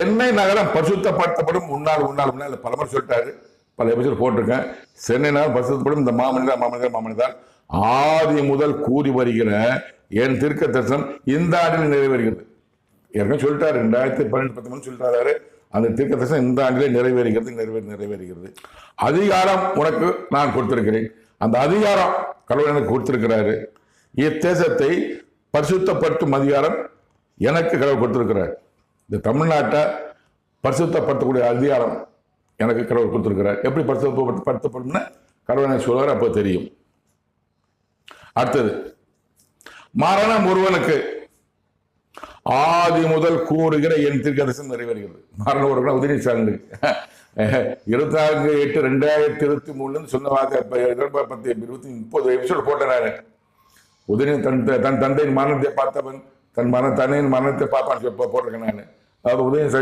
சென்னை நகரம் பரிசுத்தப்படுத்தப்படும். முன்னாள் முன்னாள் முன்னாள் பல முறை சொல்லிட்டாரு. பல எபிசோட் போட்டிருக்கேன். சென்னை நகரம் பரிசுத்தப்படும். இந்த மாமனிதர் மாமனிதர் மாமனிதர் ஆதி முதல் கூறி வருகிற என் திருக்க தரிசனம் இந்த ஆண்டில் நிறைவேறுகிறது. ஏற்கனவே சொல்லிட்டாரு. ரெண்டாயிரத்தி பன்னெண்டு பத்தொன்பது சொல்லிட்டாரு. அந்த தீர்க்க தரிசனம் இந்த ஆண்டிலே நிறைவேறுகிறது நிறைவேறி நிறைவேறுகிறது. அதிகாரம் உனக்கு நான் கொடுத்திருக்கிறேன். அந்த அதிகாரம் கடவுள் எனக்கு கொடுத்திருக்கிறாரு. இத்தேசத்தை பரிசுத்தப்படுத்தும் அதிகாரம் எனக்கு கடவுள் கொடுத்திருக்கிறார். இந்த தமிழ்நாட்டை பரிசுத்தப்படுத்தக்கூடிய அதிகாரம் எனக்கு கடவுள் கொடுத்துருக்கிறார். எப்படி பரிசுத்தப்படுத்தப்படும்னு கடவுள் எனக்கு சொல்லுவார் அப்போ தெரியும். அடுத்தது மரணம் ஒருவனுக்கு ஆதி முதல் கூறுகிற என் திருக்கதர்சனம் நிறைவேறுகிறது. மரணம் ஒரு உதவி சார்ந்து இருபத்தி நான்கு எட்டு ரெண்டாயிரத்தி இருபத்தி மூணுல சொன்ன வாக்க பத்து இருபத்தி முப்பது எபிசோடு போட்டேன் உதயன் தன் தன் தந்தையின் மரணத்தை பார்த்தவன் தன் மன தன்னையின் மரணத்தை பார்ப்பான்னு போட்டிருக்கேன் நான். Tá a Rubens